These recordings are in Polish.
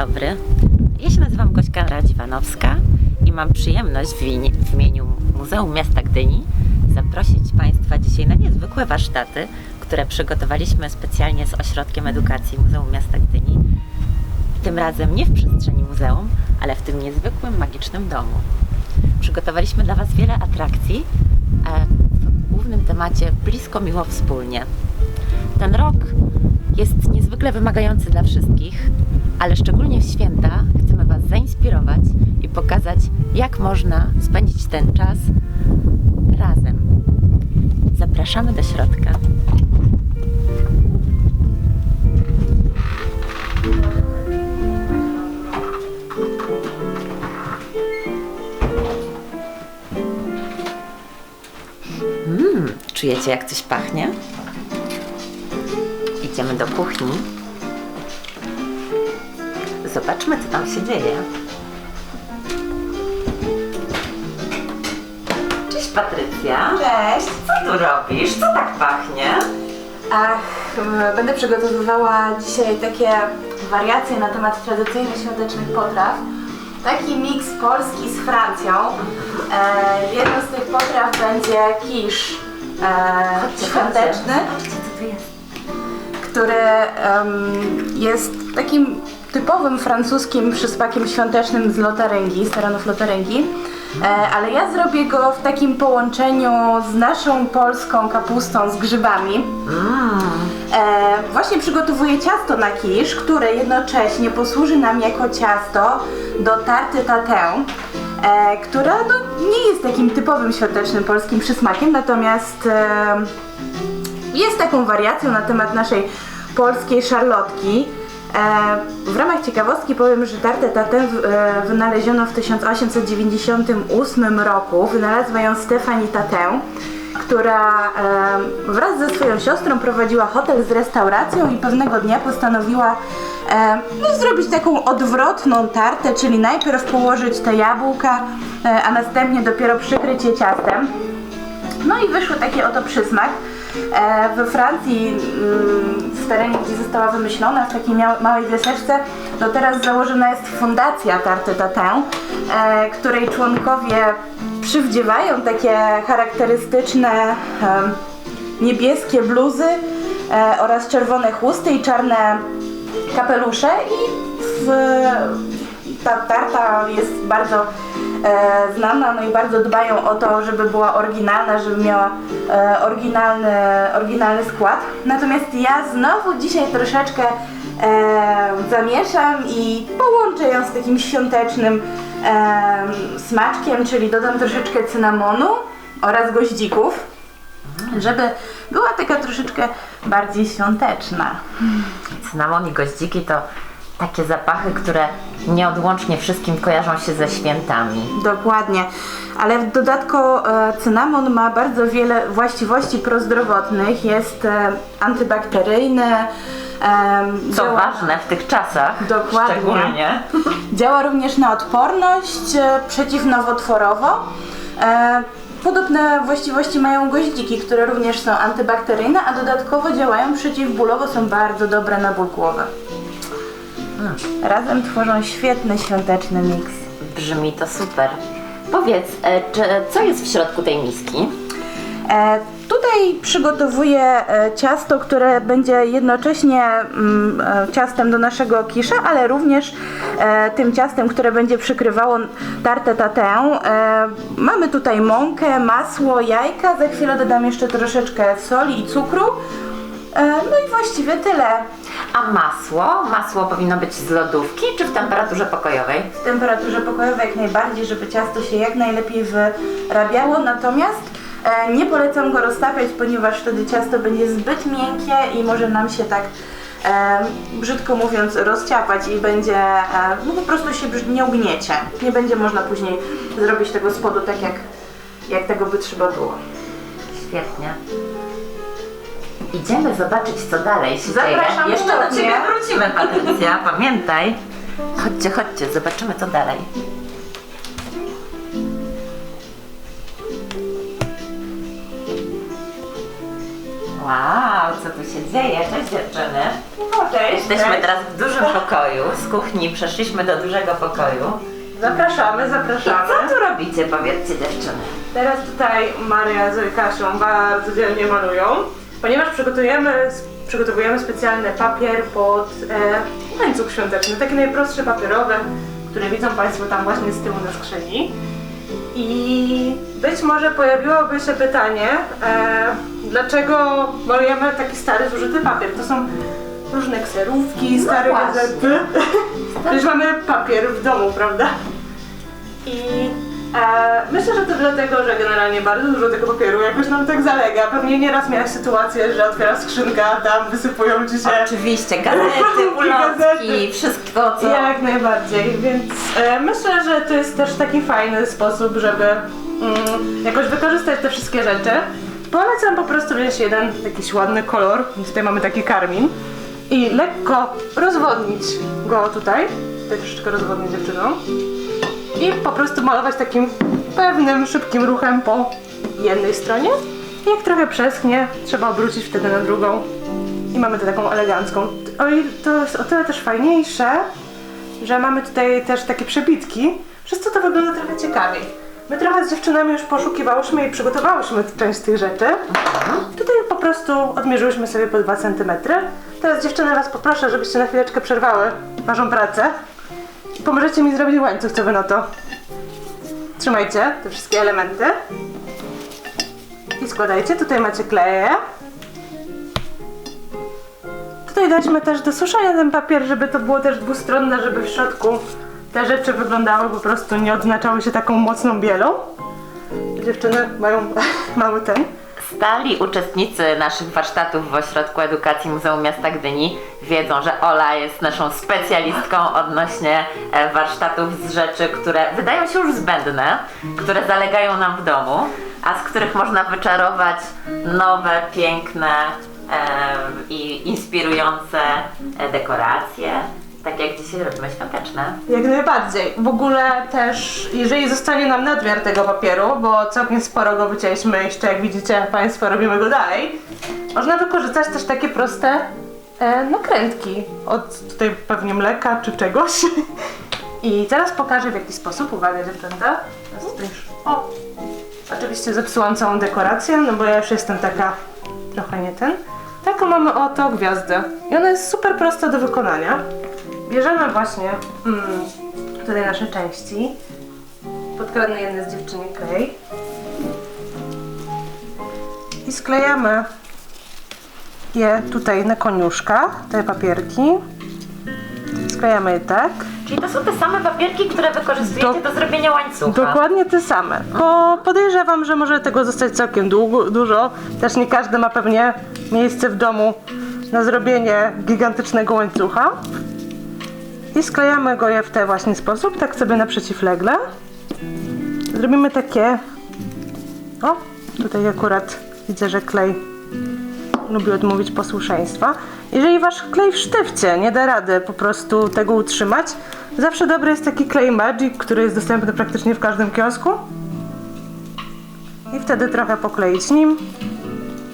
dobry. Ja się nazywam Gośka Radziwanowska i mam przyjemność w, imi- w imieniu Muzeum Miasta Gdyni zaprosić Państwa dzisiaj na niezwykłe warsztaty, które przygotowaliśmy specjalnie z Ośrodkiem Edukacji Muzeum Miasta Gdyni. Tym razem nie w przestrzeni muzeum, ale w tym niezwykłym, magicznym domu. Przygotowaliśmy dla Was wiele atrakcji e, w głównym temacie Blisko, miło, wspólnie. Ten rok jest niezwykle wymagający dla wszystkich, ale szczególnie w święta chcemy Was zainspirować i pokazać, jak można spędzić ten czas razem. Zapraszamy do środka. Mmm, czujecie jak coś pachnie? Idziemy do kuchni. Zobaczmy, co tam się dzieje. Cześć Patrycja. Cześć! Co tu robisz? Co tak pachnie? Ach, będę przygotowywała dzisiaj takie wariacje na temat tradycyjnych świątecznych potraw. Taki miks Polski z Francją. E, jedną z tych potraw będzie kisz e, świąteczny, Zobaczcie, co tu jest. który em, jest takim typowym francuskim przysmakiem świątecznym z lotaryngi, z terenów lotaryngi. E, ale ja zrobię go w takim połączeniu z naszą polską kapustą z grzybami. Mmm, E, właśnie przygotowuję ciasto na kisz, które jednocześnie posłuży nam jako ciasto do tarty tatin, e, która no, nie jest takim typowym świątecznym polskim przysmakiem, natomiast jest taką wariacją na temat naszej polskiej szarlotki. E, w ramach ciekawostki powiem, że tartę tatin w- e, wynaleziono w 1898 roku. Wynalazła ją Stephanie Tatin, która e, wraz ze swoją siostrą prowadziła hotel z restauracją i pewnego dnia postanowiła no, zrobić taką odwrotną tartę, czyli najpierw położyć te jabłka, a następnie dopiero przykryć je ciastem. No i wyszły taki oto przysmak. E, we Francji, mm, w terenie, gdzie została wymyślona, w takiej małej wioseczce, do teraz założona jest fundacja Tarty Tatin, e, której członkowie przywdziewają takie charakterystyczne niebieskie bluzy e, oraz czerwone chusty i czarne kapelusze i w, ta tarta jest bardzo znana, no i bardzo dbają o to, żeby była oryginalna, żeby miała e, oryginalny, oryginalny skład. Natomiast ja znowu dzisiaj troszeczkę e, zamieszam i połączę ją z takim świątecznym e, smaczkiem, czyli dodam troszeczkę cynamonu oraz goździków, żeby była taka troszeczkę bardziej świąteczna. cynamon i goździki to takie zapachy, które nieodłącznie wszystkim kojarzą się ze świętami. Dokładnie, ale w dodatku e, cynamon ma bardzo wiele właściwości prozdrowotnych, jest e, antybakteryjny, e, Co działa, ważne w tych czasach. Dokładnie. Szczególnie. działa również na odporność e, przeciwnowotworowo. E, Podobne właściwości mają goździki, które również są antybakteryjne, a dodatkowo działają przeciwbólowo, są bardzo dobre na ból głowy. Razem tworzą świetny świąteczny miks. Brzmi to super. Powiedz, e, czy, co jest w środku tej miski? E, tutaj przygotowuję e, ciasto, które będzie jednocześnie mm, e, ciastem do naszego kisza, ale również e, tym ciastem, które będzie przykrywało tartę tatin. E, mamy tutaj mąkę, masło, jajka. Za chwilę dodam jeszcze troszeczkę soli i cukru. E, no i właściwie tyle. A masło? Masło powinno być z lodówki czy w temperaturze pokojowej? W temperaturze pokojowej jak najbardziej, żeby ciasto się jak najlepiej wyrabiało. Natomiast e, nie polecam go roztapiać, ponieważ wtedy ciasto będzie zbyt miękkie i może nam się tak e, brzydko mówiąc rozciapać i będzie e, no po prostu się nie ugniecie. Nie będzie można później zrobić tego spodu tak jak, jak tego by trzeba było. Świetnie. Idziemy zobaczyć, co dalej się Zapraszam dzieje. Jeszcze do. Ciebie wrócimy, Patrycja, pamiętaj. Chodźcie, chodźcie, zobaczymy, co dalej. Wow, co tu się dzieje? Cześć dziewczyny. No cześć. Jesteśmy cześć. teraz w dużym pokoju. Z kuchni przeszliśmy do dużego pokoju. Zapraszamy, I zapraszamy. co tu robicie, powiedzcie dziewczyny? Teraz tutaj Maria z Kasią bardzo dzielnie malują, ponieważ przygotujemy, przygotowujemy specjalny papier pod e, łańcuch świąteczny, taki najprostszy papierowy, który widzą Państwo tam właśnie z tyłu na skrzyni. I być może pojawiłoby się pytanie, e, dlaczego malujemy taki stary, zużyty papier? To są różne kserówki, stare właśnie. gazety. Przecież mamy papier w domu, prawda? I e, myślę, że to dlatego, że generalnie bardzo dużo tego papieru jakoś nam tak zalega. Pewnie nieraz miałaś sytuację, że otwierasz skrzynkę, a tam wysypują ci się Oczywiście, gazety, ulotki, wszystko co... jak najbardziej, więc e, myślę, że to jest też taki fajny sposób, żeby mm, jakoś wykorzystać te wszystkie rzeczy. Polecam po prostu wziąć jeden jakiś ładny kolor, tutaj mamy taki karmin. I lekko rozwodnić go tutaj, tutaj troszeczkę rozwodnić dziewczyną i po prostu malować takim pewnym, szybkim ruchem po jednej stronie. Jak trochę przeschnie, trzeba obrócić wtedy na drugą i mamy tę taką elegancką. Oj, to jest o tyle też fajniejsze, że mamy tutaj też takie przebitki, przez co to wygląda trochę ciekawiej. My trochę z dziewczynami już poszukiwałyśmy i przygotowałyśmy część tych rzeczy. Tutaj po prostu odmierzyłyśmy sobie po 2 cm. Teraz dziewczyny was poproszę, żebyście na chwileczkę przerwały waszą pracę. Pomożecie mi zrobić łańcuch, co wy na to. Trzymajcie te wszystkie elementy. I składajcie. Tutaj macie kleje. Tutaj daliśmy też do suszenia ten papier, żeby to było też dwustronne, żeby w środku te rzeczy wyglądały po prostu, nie odznaczały się taką mocną bielą. Dziewczyny mają mały ten. Stali uczestnicy naszych warsztatów w Ośrodku Edukacji Muzeum Miasta Gdyni wiedzą, że Ola jest naszą specjalistką odnośnie e, warsztatów z rzeczy, które wydają się już zbędne, które zalegają nam w domu, a z których można wyczarować nowe, piękne e, i inspirujące e, dekoracje, tak jak dzisiaj robimy świąteczne. Jak najbardziej. W ogóle też, jeżeli zostanie nam nadmiar tego papieru, bo całkiem sporo go wycięliśmy, jeszcze jak widzicie Państwo robimy go dalej, można wykorzystać też takie proste e, nakrętki od tutaj pewnie mleka czy czegoś. I teraz pokażę w jaki sposób. Uwaga dziewczęta. O! Oczywiście zepsułam całą dekorację, no bo ja już jestem taka trochę nie ten. Taką mamy oto gwiazdę. I ona jest super prosta do wykonania. Bierzemy właśnie mm, tutaj nasze części. Podkradnę jedne z dziewczyny klej. I sklejamy je tutaj na koniuszkach, te papierki. Sklejamy je tak. Czyli to są te same papierki, które wykorzystujecie Do- do zrobienia łańcucha. Dokładnie te same. Bo podejrzewam, że może tego zostać całkiem długo, dużo. Też nie każdy ma pewnie miejsce w domu na zrobienie gigantycznego łańcucha. I sklejamy go je w ten właśnie sposób, tak sobie na przeciwlegle. Zrobimy takie. O, tutaj akurat widzę, że klej lubi odmówić posłuszeństwa. Jeżeli wasz klej w sztywcie nie da rady po prostu tego utrzymać, zawsze dobry jest taki klej Magic, który jest dostępny praktycznie w każdym kiosku. I wtedy trochę pokleić nim.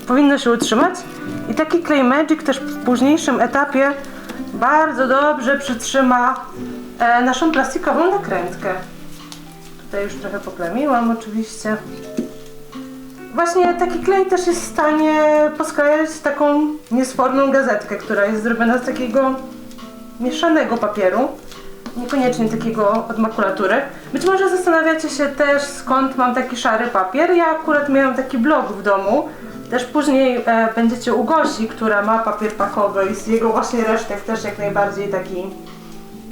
Powinno się utrzymać. I taki klej Magic też w późniejszym etapie bardzo dobrze przytrzyma e, naszą plastikową nakrętkę. Tutaj już trochę poplamiłam oczywiście. Właśnie taki klej też jest w stanie posklejać taką niesforną gazetkę, która jest zrobiona z takiego mieszanego papieru, niekoniecznie takiego od makulatury. Być może zastanawiacie się też skąd mam taki szary papier. Ja akurat miałam taki blok w domu. Też później e, będziecie u Gosi, która ma papier pakowy i z jego właśnie resztek też jak najbardziej taki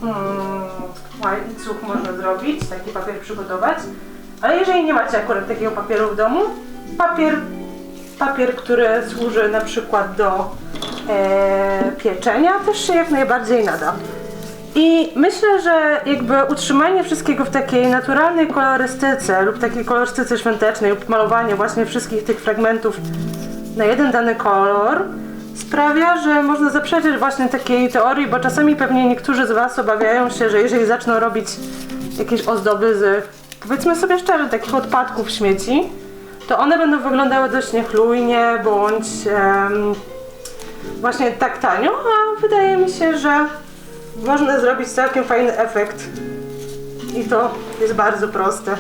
mm, łańcuch można zrobić, taki papier przygotować. Ale jeżeli nie macie akurat takiego papieru w domu, papier, papier który służy na przykład do e, pieczenia, też się jak najbardziej nada. I myślę, że jakby utrzymanie wszystkiego w takiej naturalnej kolorystyce lub takiej kolorystyce świątecznej lub malowanie właśnie wszystkich tych fragmentów na jeden dany kolor sprawia, że można zaprzeczyć właśnie takiej teorii, bo czasami pewnie niektórzy z Was obawiają się, że jeżeli zaczną robić jakieś ozdoby z, powiedzmy sobie szczerze, takich odpadków śmieci, to one będą wyglądały dość niechlujnie bądź właśnie tak tanio, a wydaje mi się, że można zrobić całkiem fajny efekt. I to jest bardzo proste.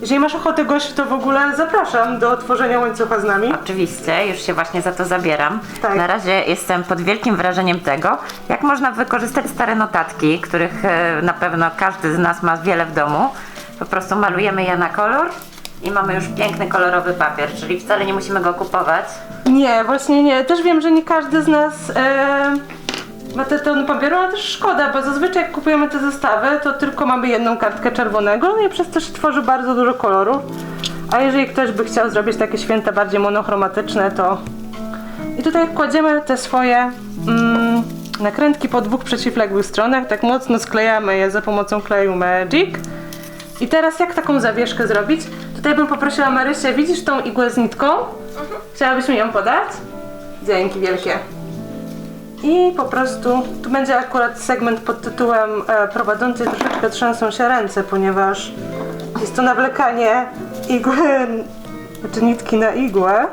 Jeżeli masz ochotę, Gosiu, to w ogóle zapraszam do tworzenia łańcucha z nami. Oczywiście, już się właśnie za to zabieram. Tak. Na razie jestem pod wielkim wrażeniem tego, jak można wykorzystać stare notatki, których e, na pewno każdy z nas ma wiele w domu. Po prostu malujemy je na kolor i mamy już piękny kolorowy papier, czyli wcale nie musimy go kupować. Nie, właśnie nie. Też wiem, że nie każdy z nas e, te tony papieru, ale też szkoda, bo zazwyczaj jak kupujemy te zestawy, to tylko mamy jedną kartkę czerwonego i przez to się tworzy bardzo dużo kolorów. A jeżeli ktoś by chciał zrobić takie święta bardziej monochromatyczne, to... I tutaj kładziemy te swoje mm, nakrętki po dwóch przeciwległych stronach, tak mocno sklejamy je za pomocą kleju Magic. I teraz jak taką zawieszkę zrobić? Tutaj bym poprosiła Marysię, widzisz tą igłę z nitką? Chciałabyś mi ją podać? Dzięki wielkie. I po prostu, tu będzie akurat segment pod tytułem e, prowadzący troszeczkę trzęsą się ręce, ponieważ jest to nawlekanie igły, znaczy nitki na igłę.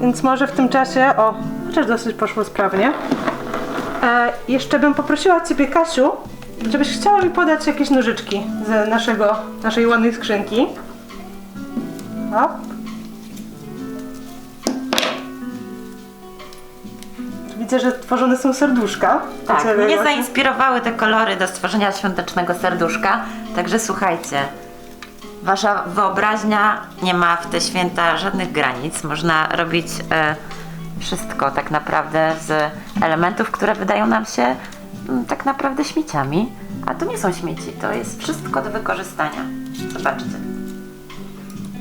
Więc może w tym czasie, o, chociaż dosyć poszło sprawnie. E, jeszcze bym poprosiła Ciebie, Kasiu, żebyś chciała mi podać jakieś nożyczki z naszego, naszej ładnej skrzynki. Hop. Widzę, że tworzone są serduszka. Tak, Ciebie, mnie Gosiu. zainspirowały te kolory do stworzenia świątecznego serduszka, także słuchajcie, wasza wyobraźnia nie ma w te święta żadnych granic. Można robić e, wszystko tak naprawdę z elementów, które wydają nam się mm, tak naprawdę śmieciami, a to nie są śmieci, to jest wszystko do wykorzystania. Zobaczcie.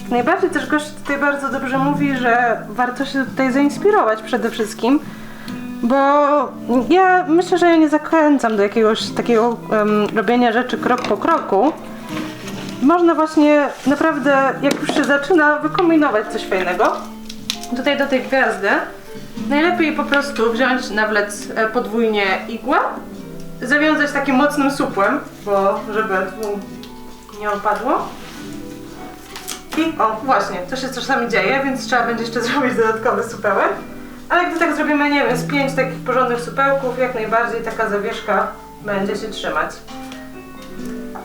Najbardziej też gość tutaj bardzo dobrze mówi, że warto się tutaj zainspirować przede wszystkim, bo ja myślę, że ja nie zachęcam do jakiegoś takiego em, robienia rzeczy krok po kroku. Można właśnie naprawdę, jak już się zaczyna, wykombinować coś fajnego. Tutaj do tej gwiazdy najlepiej po prostu wziąć, nawlec e, podwójnie igłę, zawiązać takim mocnym supłem, bo żeby nie opadło. I o, właśnie, to się czasami dzieje, więc trzeba będzie jeszcze zrobić dodatkowy supełek. Ale gdy tak zrobimy, nie wiem, z pięć takich porządnych supełków, jak najbardziej taka zawieszka będzie się trzymać.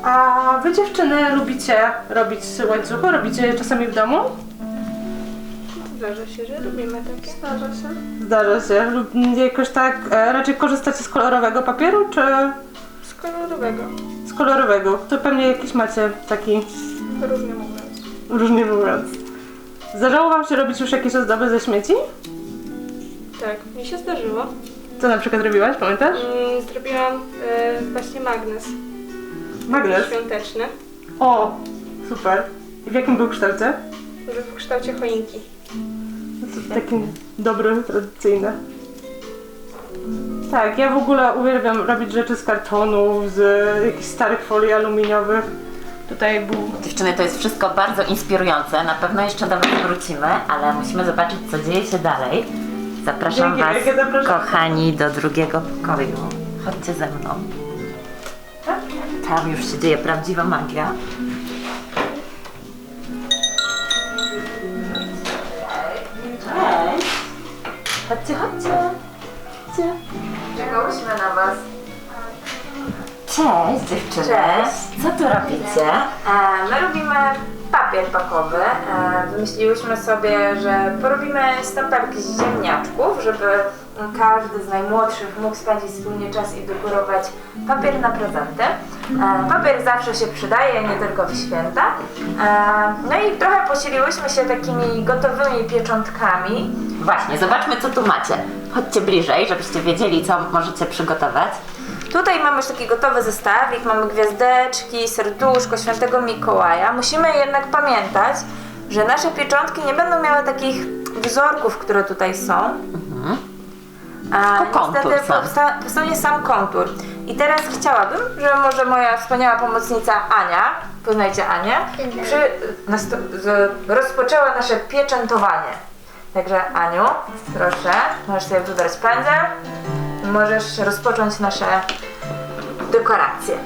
A wy dziewczyny lubicie robić łańcuchy? Robicie je czasami w domu? Zdarza się, że lubimy takie. Zdarza się. Zdarza się. Lub jakoś tak, e, raczej korzystacie z kolorowego papieru, czy Z kolorowego. z kolorowego? To pewnie jakiś macie taki, Różnie mówiąc. różnie mówiąc. Zdarzało wam się robić już jakieś ozdoby ze śmieci? Tak, mi się zdarzyło. Co na przykład robiłaś, pamiętasz? Mm, zrobiłam e, właśnie magnes Magnes. świąteczny O, super. I w jakim był kształcie? w kształcie choinki. Taki dobry, tradycyjny. Tak, ja w ogóle uwielbiam robić rzeczy z kartonów, z jakichś starych folii aluminiowych. Tutaj był... Dziewczyny, to jest wszystko bardzo inspirujące. Na pewno jeszcze do Was wrócimy, ale musimy zobaczyć, co dzieje się dalej. Zapraszam Dzięki Was, wielkie, zapraszam. kochani, do drugiego pokoju. Chodźcie ze mną. Tam już się dzieje prawdziwa magia. Cześć! Chodźcie, chodźcie! Chodźcie. Czekałyśmy na Was. Cześć dziewczyny. Cześć. Co tu robicie? E, My robimy papier pakowy. E, Wymyśliłyśmy sobie, że porobimy stempelki z ziemniaczków, żeby każdy z najmłodszych mógł spędzić wspólnie czas i dekorować papier na prezenty. E, Papier zawsze się przydaje, nie tylko w święta. E, No i trochę posiliłyśmy się takimi gotowymi pieczątkami. Właśnie, zobaczmy co tu macie. Chodźcie bliżej, żebyście wiedzieli, co możecie przygotować. Tutaj mamy już taki gotowy zestawik, mamy gwiazdeczki, serduszko, świętego Mikołaja. Musimy jednak pamiętać, że nasze pieczątki nie będą miały takich wzorków, które tutaj są. A Tylko kontur niestety sam. powsta- powstanie sam kontur. I teraz chciałabym, żeby może moja wspaniała pomocnica Ania, poznajcie Anię, przy, nasto- z, rozpoczęła nasze pieczętowanie. Także Aniu, proszę, możesz sobie wybrać pędzel możesz rozpocząć nasze dekoracje.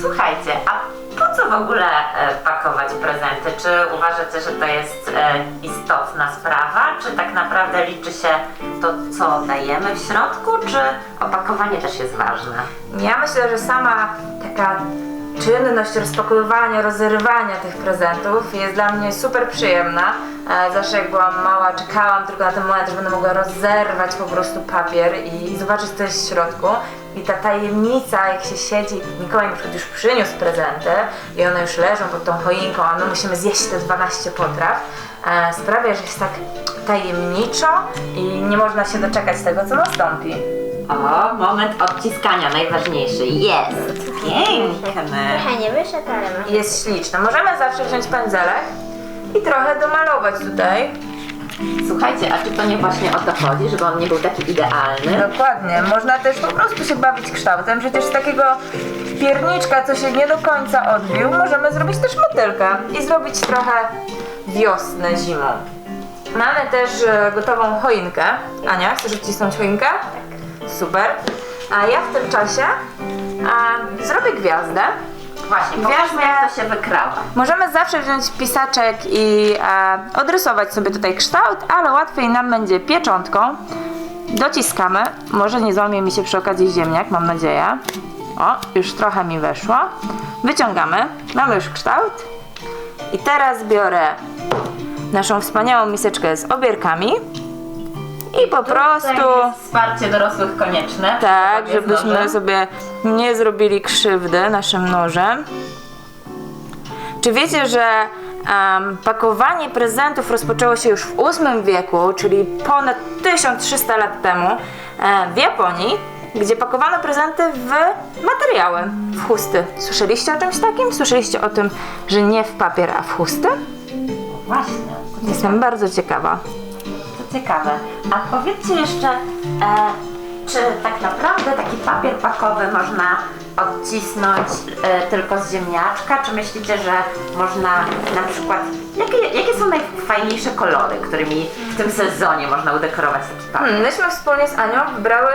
Słuchajcie, a po co w ogóle e, pakować prezenty? Czy uważacie, że to jest e, istotna sprawa? Czy tak naprawdę liczy się to, co dajemy w środku? Czy opakowanie też jest ważne? Ja myślę, że sama taka czynność rozpakowywania, rozrywania tych prezentów jest dla mnie super przyjemna. E, Zawsze jak byłam mała, czekałam tylko na ten moment, że będę mogła rozerwać po prostu papier i zobaczyć co jest w środku. I ta tajemnica, jak się siedzi, Mikołaj na przykład już przyniósł prezenty i one już leżą pod tą choinką, a my musimy zjeść te 12 potraw, e, sprawia, że jest tak tajemniczo i nie można się doczekać tego, co nastąpi. O, moment odciskania najważniejszy. Jest! Piękny! Trochę nie wyszedł, ale ma. jest śliczna. Możemy zawsze wziąć pędzelek i trochę domalować tutaj. Słuchajcie, a czy to nie właśnie o to chodzi, żeby on nie był taki idealny? Dokładnie. Można też po prostu się bawić kształtem. Przecież z takiego pierniczka, co się nie do końca odbił, możemy zrobić też motylka i zrobić trochę wiosnę zimą. Mamy też e, gotową choinkę. Ania, chcesz odcisnąć choinkę? Tak. Super. A ja w tym czasie e, zrobię gwiazdę. Właśnie, pokażmy jak to się wykrała. Możemy zawsze wziąć pisaczek i e, odrysować sobie tutaj kształt, ale łatwiej nam będzie pieczątką. Dociskamy. Może nie złamie mi się przy okazji ziemniak, mam nadzieję. O, już trochę mi weszło. Wyciągamy. Mamy już kształt. I teraz biorę naszą wspaniałą miseczkę z obierkami i po prostu... Wsparcie dorosłych konieczne. Tak, żebyśmy sobie nie zrobili krzywdy naszym nożem. Czy wiecie, że em, pakowanie prezentów rozpoczęło się już w VIII wieku, czyli ponad 1300 lat temu e, w Japonii, gdzie pakowano prezenty w materiały, w chusty. Słyszeliście o czymś takim? Słyszeliście o tym, że nie w papier, a w chusty? Właśnie. Jestem bardzo ciekawa. Ciekawe. A powiedzcie jeszcze, e, czy tak naprawdę taki papier pakowy można odcisnąć e, tylko z ziemniaczka? Czy myślicie, że można na przykład. Jakie, jakie są najfajniejsze kolory, którymi w tym sezonie można udekorować taki papier? Hmm, myśmy wspólnie z Anią wybrały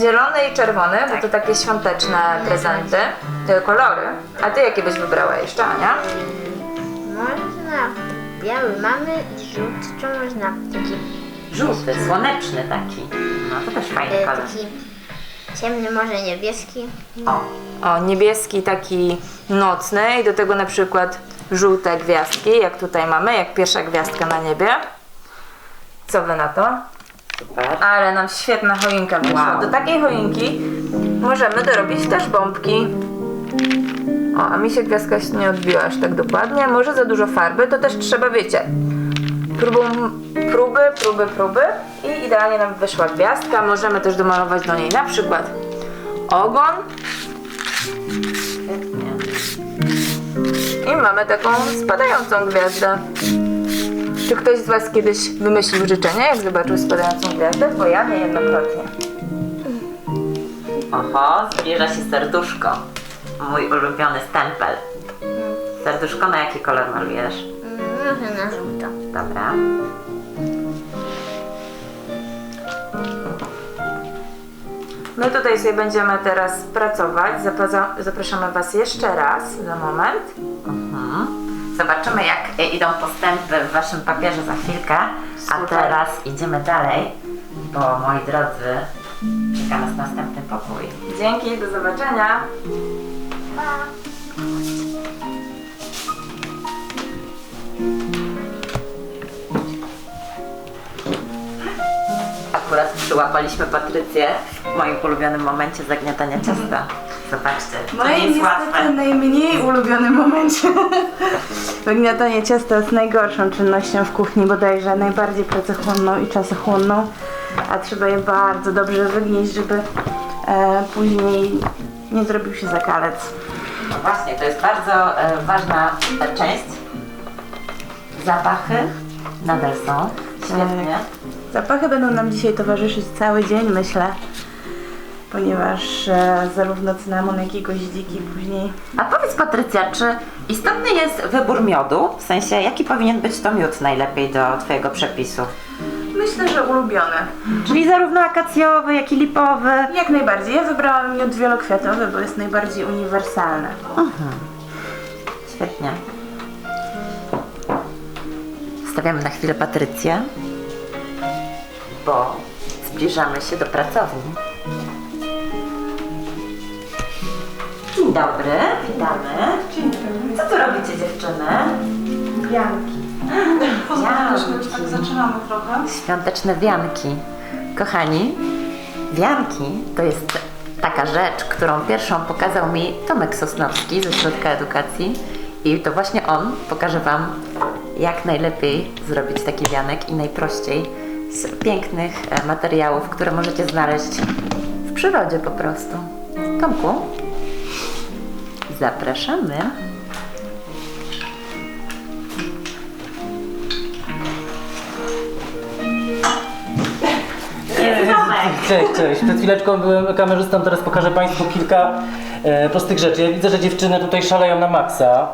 zielony i czerwony, bo to takie świąteczne prezenty, te kolory. A ty jakie byś wybrała jeszcze, Ania? Można biały mamy i żółty, czy można taki, Żółty, słoneczny taki. No to też fajny e, kolor. taki ciemny, może niebieski. O, O, niebieski taki nocny i do tego na przykład żółte gwiazdki, jak tutaj mamy, jak pierwsza gwiazdka na niebie. Co wy na to? super. Ale nam świetna choinka wyszła. Wow. Do takiej choinki możemy dorobić też bombki. O, a mi się gwiazdka się nie odbiła aż tak dokładnie. Może za dużo farby, to też trzeba, wiecie, próbą, próby, próby, próby i idealnie nam wyszła gwiazdka. Możemy też domalować do niej na przykład ogon Świetnie. i mamy taką spadającą gwiazdę. Czy ktoś z Was kiedyś wymyślił życzenie, jak zobaczył spadającą gwiazdę? Bo ja niejednokrotnie. Oho, zbliża się serduszko. Mój ulubiony stempel. Serduszko na jaki kolor malujesz? Mm, Może na żółto. Dobra. My tutaj sobie będziemy teraz pracować. Zapaza- Zapraszamy Was jeszcze raz za moment. Mhm. Zobaczymy, jak e, idą postępy w Waszym papierze za chwilkę. A Super. teraz idziemy dalej, bo moi drodzy, czeka nas następny pokój. Dzięki, do zobaczenia. Akurat przyłapaliśmy Patrycję w moim ulubionym momencie zagniatania ciasta. Zobaczcie, to nie Moim jest łatwe. najmniej ulubionym momencie. Wygniatanie ciasta jest najgorszą czynnością w kuchni, bodajże najbardziej pracochłonną i czasochłonną, a trzeba je bardzo dobrze wygnieść, żeby e, później nie zrobił się zakalec. No właśnie, to jest bardzo e, ważna e, część. Zapachy nadal są. Świetnie. Zapachy będą nam dzisiaj towarzyszyć cały dzień, myślę, ponieważ e, zarówno cynamon, jak i goździki później A powiedz Patrycja, czy istotny jest wybór miodu? W sensie, jaki powinien być to miód najlepiej do Twojego przepisu? Myślę, że ulubione. Czyli zarówno akacjowy, jak i lipowy. Jak najbardziej. Ja wybrałam miód wielokwiatowy, bo jest najbardziej uniwersalny. Świetnie. Stawiamy na chwilę Patrycję, bo zbliżamy się do pracowni. Dzień dobry, witamy. Dzień dobry. Co tu robicie dziewczyny? Że już tak zaczynamy trochę. Świąteczne wianki. Kochani, wianki to jest taka rzecz, którą pierwszą pokazał mi Tomek Sosnowski ze Środka Edukacji i to właśnie on pokaże Wam, jak najlepiej zrobić taki wianek i najprościej z pięknych e, materiałów, które możecie znaleźć w przyrodzie po prostu. Tomku, zapraszamy. Cześć, cześć. Przed chwileczką byłem kamerzystą, teraz pokażę Państwu kilka e, prostych rzeczy. Ja widzę, że dziewczyny tutaj szaleją na maksa.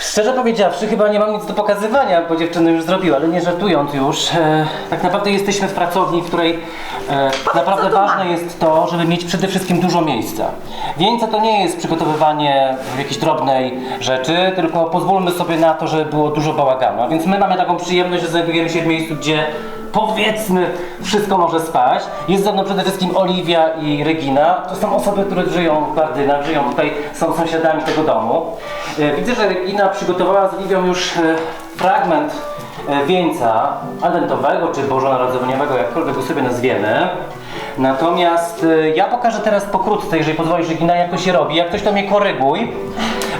Szczerze powiedziawszy, chyba nie mam nic do pokazywania, bo dziewczyny już zrobiły, ale nie żartując już. E, tak naprawdę jesteśmy w pracowni, w której e, naprawdę ważne jest to, żeby mieć przede wszystkim dużo miejsca. Wieńce to nie jest przygotowywanie jakiejś drobnej rzeczy, tylko pozwólmy sobie na to, żeby było dużo bałaganu. A więc my mamy taką przyjemność, że znajdujemy się w miejscu, gdzie powiedzmy wszystko może spać. Jest ze mną przede wszystkim Oliwia i Regina. To są osoby, które żyją w Bardynach, żyją tutaj, są sąsiadami tego domu. E, Widzę, że Regina przygotowała z Oliwią już e, fragment e, wieńca adwentowego czy bożonarodzeniowego, jakkolwiek go sobie nazwiemy. Natomiast ja pokażę teraz pokrótce, jeżeli pozwolisz Regina, jak to się robi. Jak ktoś to mnie koryguj.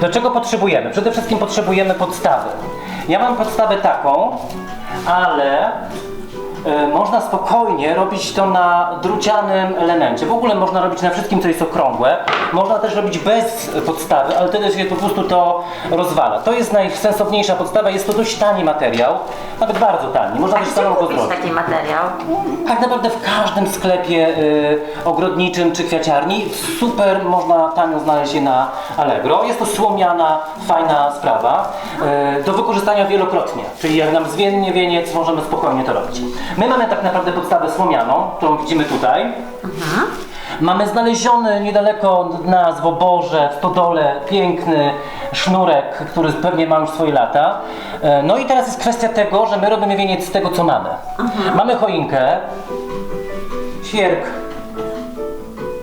Do czego potrzebujemy? Przede wszystkim potrzebujemy podstawy. Ja mam podstawę taką, ale można spokojnie robić to na drucianym elemencie. W ogóle można robić na wszystkim, co jest okrągłe. Można też robić bez podstawy, ale wtedy się po prostu to rozwala. To jest najsensowniejsza podstawa. Jest to dość tani materiał, nawet bardzo tani. Można A też gdzie go kupić zrobić. taki materiał? Tak naprawdę w każdym sklepie y, ogrodniczym czy kwiaciarni super można tanio znaleźć je na Allegro. Jest to słomiana, fajna sprawa y, do wykorzystania wielokrotnie. Czyli jak nam zwiennie wieniec, możemy spokojnie to robić. My mamy tak naprawdę podstawę słomianą, którą widzimy tutaj. Mamy znaleziony niedaleko od nas w oborze, w Podole, piękny sznurek, który pewnie ma już swoje lata. E, No i teraz jest kwestia tego, że my robimy wieniec z tego, co mamy. Mamy choinkę, świerk,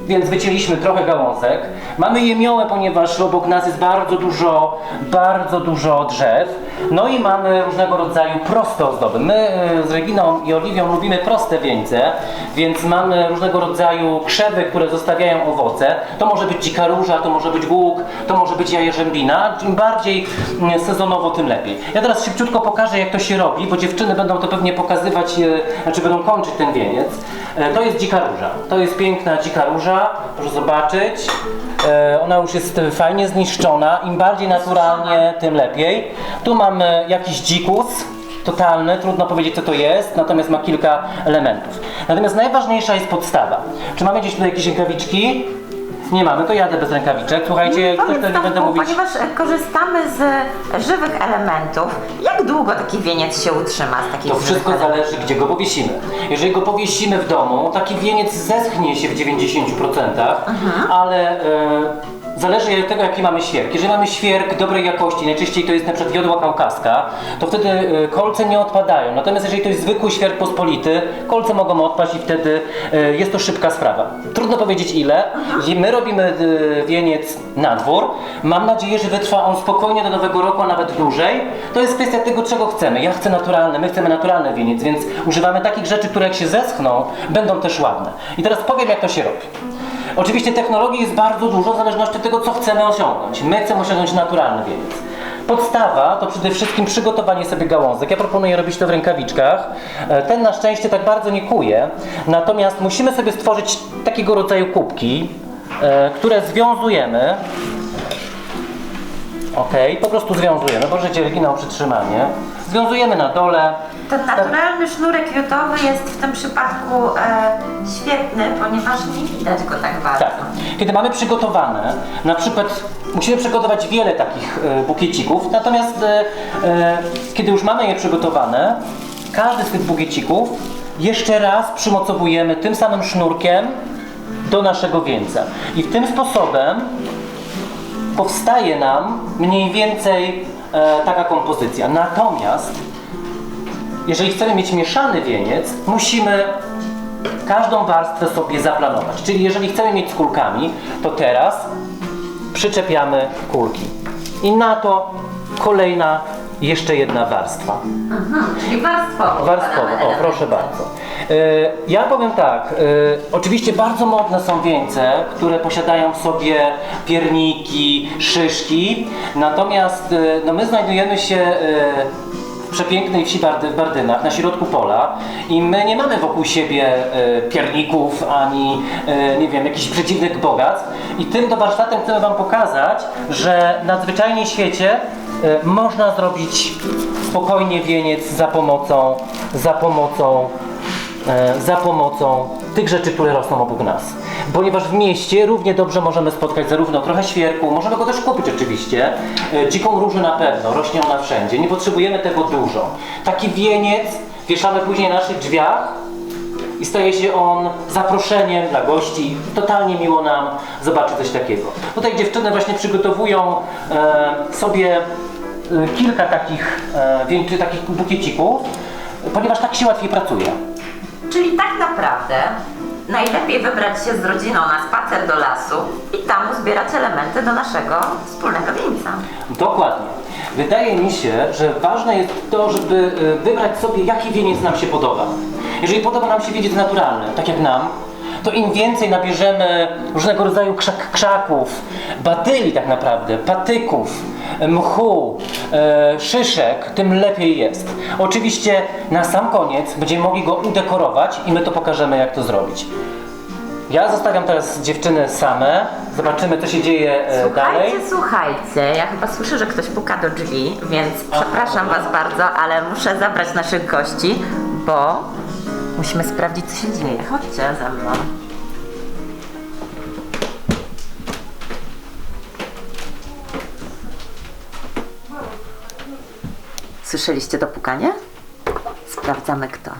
więc wycięliśmy trochę gałązek. Mamy jemiołę, ponieważ obok nas jest bardzo dużo, bardzo dużo drzew. No i mamy różnego rodzaju proste ozdoby. My e, z Reginą i Oliwią lubimy proste wieńce, więc mamy różnego rodzaju krzewy, które zostawiają owoce. To może być dzika róża, to może być łuk, to może być jajerzębina. Im bardziej mm, sezonowo, tym lepiej. Ja teraz szybciutko pokażę, jak to się robi, bo dziewczyny będą to pewnie pokazywać, e, znaczy będą kończyć ten wieniec. To jest dzika róża. To jest piękna dzika róża, proszę zobaczyć. E, Ona już jest e, fajnie zniszczona. Im bardziej naturalnie, tym lepiej. Tu mamy jakiś dzikus. Totalny, trudno powiedzieć co to jest, natomiast ma kilka elementów. Natomiast najważniejsza jest podstawa. Czy mamy gdzieś tutaj jakieś rękawiczki? Nie mamy, to jadę bez rękawiczek. Słuchajcie, ktoś Powiedz, to nie będę mówić. Ponieważ e, korzystamy z żywych elementów, jak długo taki wieniec się utrzyma z takich To wszystko elementów? zależy, gdzie go powiesimy. Jeżeli go powiesimy w domu, taki wieniec zeschnie się w 90%, ale e, zależy od tego, jaki mamy świerk. Jeżeli mamy świerk dobrej jakości, najczęściej to jest przykład jodła kaukaska, to wtedy e, kolce nie odpadają. Natomiast jeżeli to jest zwykły świerk pospolity, kolce mogą odpaść i wtedy e, jest to szybka sprawa. Trudno powiedzieć ile. My robimy e, wieniec na dwór. Mam nadzieję, że wytrwa on spokojnie do nowego roku, a nawet dłużej. To jest kwestia tego, czego chcemy. Ja chcę naturalny, my chcemy naturalny wieniec, więc używamy takich rzeczy, które jak się zeschną, będą też ładne. I teraz powiem, jak to się robi. Oczywiście technologii jest bardzo dużo w zależności od tego, co chcemy osiągnąć. My chcemy osiągnąć naturalny wieniec. Podstawa to przede wszystkim przygotowanie sobie gałązek. Ja proponuję robić to w rękawiczkach. E, Ten na szczęście tak bardzo nie kuje. Natomiast musimy sobie stworzyć takiego rodzaju kubki, e, które związujemy. Ok, po prostu związujemy. Możecie Regina o przytrzymanie. Związujemy na dole. Ten naturalny sznurek jodowy jest w tym przypadku e, świetny, ponieważ nie widać go tak bardzo. Tak. Kiedy mamy przygotowane, na przykład musimy przygotować wiele takich e, bukiecików, natomiast e, e, kiedy już mamy je przygotowane, każdy z tych bukiecików jeszcze raz przymocowujemy tym samym sznurkiem do naszego wieńca. I w tym sposobem powstaje nam mniej więcej e, taka kompozycja. Natomiast jeżeli chcemy mieć mieszany wieniec, musimy każdą warstwę sobie zaplanować. Czyli jeżeli chcemy mieć z kulkami, to teraz przyczepiamy kulki. I na to kolejna jeszcze jedna warstwa. Czyli warstwowo. Warstwowo, o proszę bardzo. E, Ja powiem tak, e, oczywiście bardzo modne są wieńce, które posiadają w sobie pierniki, szyszki, natomiast e, no my znajdujemy się przepięknej wsi Bardy, w Bardynach, na środku pola i my nie mamy wokół siebie e, pierników ani, e, nie wiem, jakichś przeciwnych bogactw i tym to warsztatem chcemy Wam pokazać, że nadzwyczajnie w świecie e, można zrobić spokojnie wieniec za pomocą, za pomocą, za pomocą tych rzeczy, które rosną obok nas. Ponieważ w mieście równie dobrze możemy spotkać zarówno trochę świerku, możemy go też kupić oczywiście, e, dziką różę na pewno, rośnie ona wszędzie, nie potrzebujemy tego dużo. Taki wieniec wieszamy później na naszych drzwiach i staje się on zaproszeniem dla gości. Totalnie miło nam zobaczyć coś takiego. Tutaj dziewczyny właśnie przygotowują e, sobie e, kilka takich, e, takich bukiecików, ponieważ tak się łatwiej pracuje. Czyli tak naprawdę najlepiej wybrać się z rodziną na spacer do lasu i tam uzbierać elementy do naszego wspólnego wieńca. Dokładnie. Wydaje mi się, że ważne jest to, żeby y, wybrać sobie, jaki wieniec nam się podoba. Jeżeli podoba nam się wieniec naturalny, tak jak nam, to im więcej nabierzemy różnego rodzaju krzak, krzaków, badyli tak naprawdę, patyków, mchu, e, szyszek, tym lepiej jest. Oczywiście na sam koniec będziemy mogli go udekorować i my to pokażemy, jak to zrobić. Ja zostawiam teraz dziewczyny same, zobaczymy, co się dzieje e, dalej. Słuchajcie, słuchajcie, ja chyba słyszę, że ktoś puka do drzwi, więc przepraszam Was bardzo, ale muszę zabrać naszych gości, bo musimy sprawdzić, co się dzieje. Chodźcie ze mną. Słyszeliście to pukanie? Sprawdzamy kto.